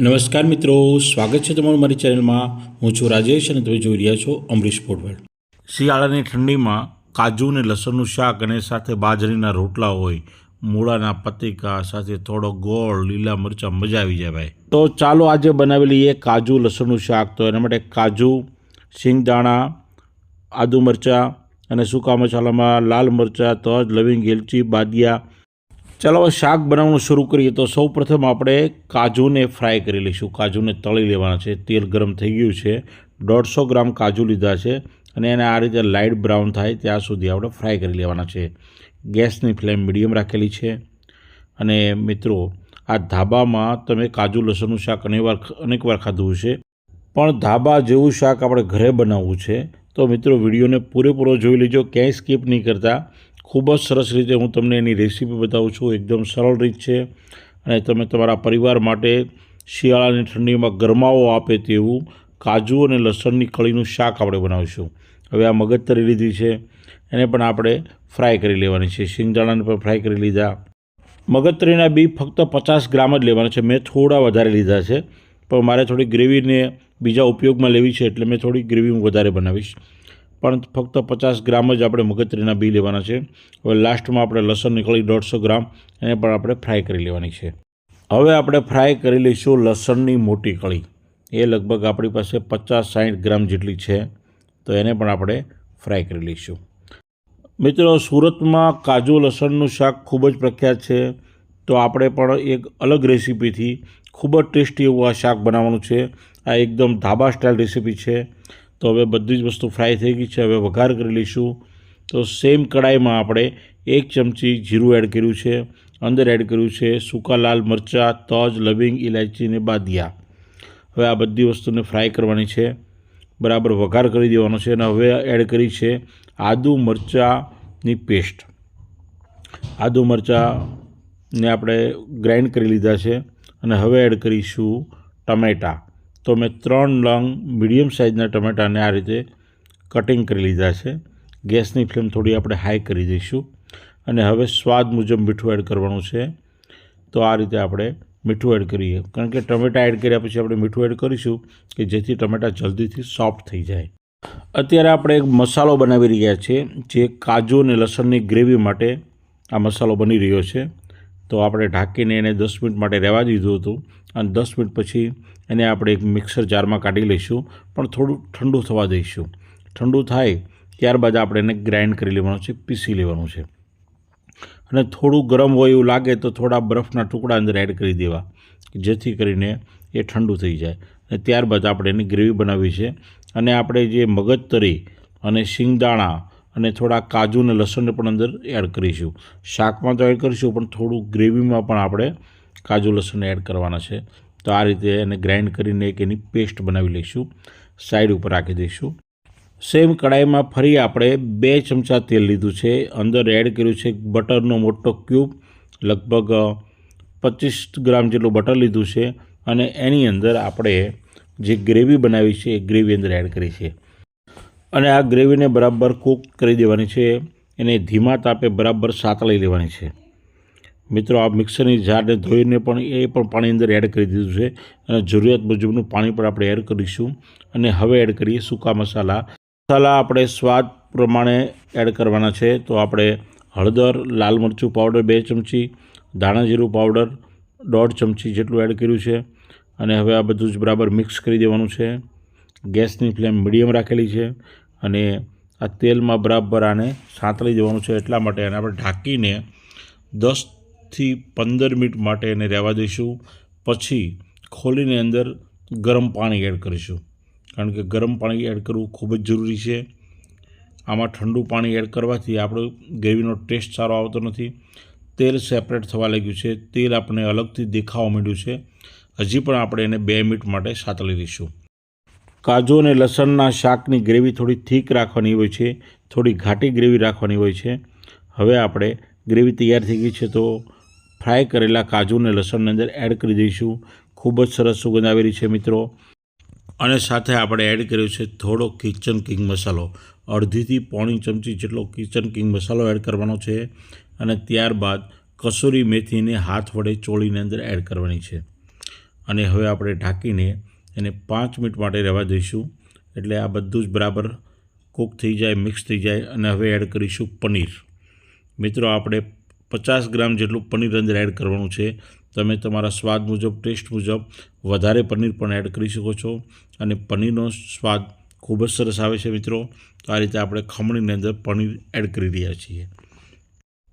નમસ્કાર મિત્રો, સ્વાગત છે તમારું મારી ચેનલમાં. હું છું રાજેશ અને તમે જોઈ રહ્યા છો અમરીશ પોટવેલ શિયાળાની ઠંડીમાં કાજુ અને લસણનું શાક અને સાથે બાજરીના રોટલા હોય, મૂળાના પતિકા સાથે થોડો ગોળ, લીલા મરચાં, મજા આવી જાય ભાઈ. તો ચાલો આજે બનાવી લઈએ કાજુ, લસણનું શાક. તો એના માટે કાજુ, શિંગદાણા, આદુ મરચાં અને સૂકા મસાલામાં લાલ મરચાં, તજ, લવિંગ, એલચી, બાદિયા ચાલો હવે શાક બનાવવાનું શરૂ કરીએ તો સૌ પ્રથમ આપણે કાજુને ફ્રાય કરી લઈશું. કાજુને તળી લેવાના છે. તેલ ગરમ થઈ ગયું છે. દોઢસો ગ્રામ કાજુ લીધા છે અને એને આ રીતે લાઇટ બ્રાઉન થાય ત્યાં સુધી આપણે ફ્રાય કરી લેવાના છે. ગેસની ફ્લેમ મીડિયમ રાખેલી છે. અને મિત્રો, આ ધાબામાં તમે કાજુ, લસણનું શાક અનેકવાર અનેકવાર ખાધું છે પણ ધાબા જેવું શાક આપણે ઘરે બનાવવું છે. તો મિત્રો, વિડીયોને પૂરેપૂરો જોઈ લેજો. ક્યાંય સ્કીપ નહીં કરતા. ખૂબ જ સરસ રીતે હું તમને એની રેસીપી બતાવું છું. એકદમ સરળ રીત છે અને તમે તમારા પરિવાર માટે શિયાળાની ઠંડીમાં ગરમાવો આપે તેવું કાજુ અને લસણની કળીનું શાક આપણે બનાવીશું. હવે આ મગજ તરી લીધી છે. એને પણ આપણે ફ્રાય કરી લેવાની છે. શિંગદાણાને પણ ફ્રાય કરી લીધા. મગજતરીના બી ફક્ત પચાસ ગ્રામ જ લેવાના છે. મેં થોડા વધારે લીધા છે. પણ મારે થોડી ગ્રેવીને બીજા ઉપયોગમાં લેવી છે એટલે મેં થોડી ગ્રેવી હું વધારે બનાવીશ. પણ ફક્ત પચાસ ગ્રામ જ આપણે મગજતરીના બી લેવાના છે. હવે લાસ્ટમાં આપણે લસણ નીકળી દોઢસો ગ્રામ એને પણ આપણે ફ્રાય કરી લેવાની છે. હવે આપણે ફ્રાય કરી લઈશું લસણની મોટી કળી. એ લગભગ આપણી પાસે પચાસ સાઠ ગ્રામ જેટલી છે, તો એને પણ આપણે ફ્રાય કરી લઈશું. મિત્રો, સુરતમાં કાજુ લસણનું શાક ખૂબ જ પ્રખ્યાત છે, તો આપણે પણ એક અલગ રેસીપીથી ખૂબ જ ટેસ્ટી એવું આ શાક બનાવવાનું છે. આ એકદમ ધાબા સ્ટાઇલ રેસીપી છે. તો હવે બધી જ વસ્તુ ફ્રાય થઈ ગઈ છે, હવે વઘાર કરી લઈશું. તો સેમ કડાઈમાં આપણે એક ચમચી જીરું એડ કર્યું છે, અંદર એડ કર્યું છે સૂકા લાલ મરચાં, તજ, લવિંગ ઇલાયચી અને બાદિયા. હવે આ બધી વસ્તુને ફ્રાય કરવાની છે. બરાબર વઘાર કરી દેવાનો છે અને હવે એડ કરી છે આદુ મરચાંની પેસ્ટ. આદુ મરચાંને આપણે ગ્રાઇન્ડ કરી લીધા છે અને હવે એડ કરીશું ટમેટાં. તો મેં ત્રણ લંગ મીડિયમ સાઇઝના ટમેટાને આ રીતે કટિંગ કરી લીધા છે. ગેસની ફ્લેમ થોડી આપણે હાઈ કરી દઈશું અને હવે સ્વાદ મુજબ મીઠું એડ કરવાનું છે. તો આ રીતે આપણે મીઠું એડ કરીએ. કારણ કે ટમેટાં એડ કર્યા પછી આપણે મીઠું એડ કરીશું કે જેથી ટમેટાં જલ્દીથી સોફ્ટ થઈ જાય. અત્યારે આપણે એક મસાલો બનાવી રહ્યા છીએ જે કાજુ અને લસણની ગ્રેવી માટે આ મસાલો બની રહ્યો છે. તો આપણે ઢાંકીને એને દસ મિનિટ માટે રહેવા દીધું હતું અને દસ મિનિટ પછી એને આપણે એક મિક્સર જારમાં કાઢી લઈશું, પણ થોડું ઠંડુ થવા દઈશું. ઠંડુ થાય ત્યારબાદ આપણે એને ગ્રાઇન્ડ કરી લેવાનું છે, પીસી લેવાનું છે. અને થોડું ગરમ હોય એવું લાગે તો થોડા બરફના ટુકડા અંદર એડ કરી દેવા, જેથી કરીને એ ઠંડુ થઈ જાય. અને ત્યારબાદ આપણે એની ગ્રેવી બનાવી છે. અને આપણે જે મગજ તરી અને શિંગદાણા અને થોડા કાજુ અને લસણને પણ અંદર એડ કરીશું. શાકમાં તો એડ કરીશું, પણ થોડું ગ્રેવીમાં પણ આપણે કાજુ, લસણ એડ કરવાના છે. તો આ રીતે એને ગ્રાઇન્ડ કરીને એક એની પેસ્ટ બનાવી લઈશું સાઈડ ઉપર રાખી દઈશું. સેમ કડાઈમાં ફરી આપણે બે ચમચા તેલ લીધું છે. અંદર એડ કર્યું છે બટરનો મોટો ક્યુબ લગભગ પચીસ ગ્રામ જેટલું બટર લીધું છે અને એની અંદર આપણે જે ગ્રેવી બનાવી છે એ ગ્રેવી અંદર એડ કરી છે. અને આ ગ્રેવીને બરાબર કૂક કરી દેવાની છે. એને ધીમા તાપે બરાબર સાતળી લેવાની છે. મિત્રો, આ મિક્સરની જારને ધોઈને પણ એ પણ પાણી અંદર એડ કરી દીધું છે અને જરૂરિયાત મુજબનું પાણી પણ આપણે એડ કરીશું અને હવે એડ કરીએ સૂકા મસાલા. મસાલા આપણે સ્વાદ પ્રમાણે એડ કરવાના છે. તો આપણે હળદર, લાલ મરચું પાવડર બે ચમચી, ધાણા જીરું પાવડર દોઢ ચમચી જેટલું એડ કર્યું છે. અને હવે આ બધું જ બરાબર મિક્સ કરી દેવાનું છે. ગેસની ફ્લેમ મીડિયમ રાખેલી છે અને આ તેલમાં બરાબર આને સાંતળી દેવાનું છે એટલા માટે એને આપણે ઢાંકીને દસથી પંદર મિનિટ માટે એને રહેવા દઈશું. પછી ખોલીને અંદર ગરમ પાણી એડ કરીશું. કારણ કે ગરમ પાણી એડ કરવું ખૂબ જ જરૂરી છે. આમાં ઠંડુ પાણી એડ કરવાથી આપણો ગ્રેવીનો ટેસ્ટ સારો આવતો નથી. તેલ સેપરેટ થવા લાગ્યું છે. તેલ આપણે અલગથી દેખાવા માંડ્યું છે. હજી પણ આપણે એને બે મિનિટ માટે સાતળી દઈશું. કાજુ અને લસણના શાકની ગ્રેવી થોડી થીક રાખવાની હોય છે. થોડી ઘાટી ગ્રેવી રાખવાની હોય છે. હવે આપણે ગ્રેવી તૈયાર થઈ ગઈ છે તો ફ્રાય કરેલા કાજુ અને લસણની અંદર એડ કરી દઈશું. ખૂબ જ સરસ સુગંધ આવેલી છે મિત્રો. અને સાથે આપણે એડ કર્યો છે થોડો કિચન કિંગ મસાલો. અડધીથી પોણી ચમચી જેટલો કિચન કિંગ મસાલો એડ કરવાનો છે. અને ત્યારબાદ કસૂરી મેથીને હાથ વડે ચોળીને અંદર એડ કરવાની છે. અને હવે આપણે ઢાંકીને એને પાંચ મિનિટ માટે રહેવા દઈશું. એટલે આ બધું જ બરાબર કૂક થઈ જાય મિક્સ થઈ જાય. અને હવે એડ કરીશું પનીર. મિત્રો, આપણે પચાસ ગ્રામ જેટલું પનીર અંદર એડ કરવાનું છે. તમે તમારા સ્વાદ મુજબ ટેસ્ટ મુજબ વધારે પનીર પણ એડ કરી શકો છો. અને પનીરનો સ્વાદ ખૂબ જ સરસ આવે છે મિત્રો. તો આ રીતે આપણે ખમણીની અંદર પનીર એડ કરી રહ્યા છીએ.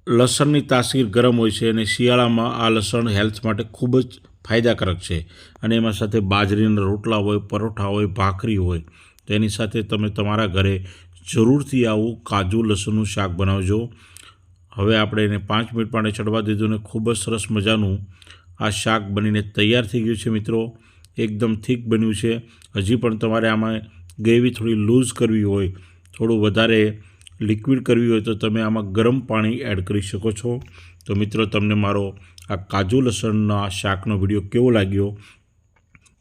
લસણની તાસીર ગરમ હોય છે અને શિયાળામાં આ લસણ હેલ્થ માટે ખૂબ જ ફાયદાકારક છે. અને એમાં સાથે બાજરીના રોટલા હોય, પરોઠા હોય, ભાખરી હોય તેની સાથે તમે તમારા ઘરે જરૂરથી આવું કાજુ લસણનું શાક બનાવજો. હવે આપણે એને પાંચ મિનિટ માટે ચડવા દીધું ને ખૂબ જ સરસ મજાનું આ શાક બનીને તૈયાર થઈ ગયું છે મિત્રો. એકદમ થીક બન્યું છે. હજી પણ તમારે આમાં ગ્રેવી થોડી લૂઝ કરવી હોય, થોડું વધારે લિક્વિડ કરવી હોય તો તમે આમાં ગરમ પાણી એડ કરી શકો છો. તો મિત્રો, તમને મારો આ કાજુ લસણના શાકનો વીડિયો કેવો લાગ્યો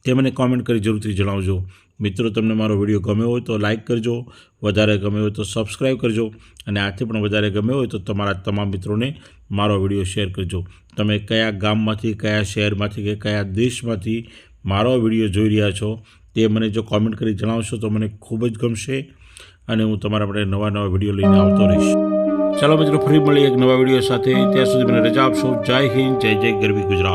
તે મને કોમેન્ટ કરી જરૂરથી જણાવજો. મિત્રો, તમને મારો વીડિયો ગમ્યો હોય તો લાઈક કરજો, વધારે ગમ્યો હોય તો સબસ્ક્રાઈબ કરજો અને આથી પણ વધારે ગમ્યો હોય તો તમારા તમામ મિત્રોને મારો વીડિયો શેર કરજો. તમે કયા ગામમાંથી, કયા શહેરમાંથી કે કયા દેશમાંથી મારો વીડિયો જોઈ રહ્યા છો તે મને જો કોમેન્ટ કરી જણાવશો તો મને ખૂબ જ ગમશે અને હું તમારા માટે નવા નવા વીડિયો લઈને આવતો રહીશ. ચાલો મિત્રો, ફરી મળીએ એક નવા વીડિયો સાથે. ત્યાં સુધી મને રજા આપશો. જય હિન્દ, જય જય ગરવી ગુજરાત.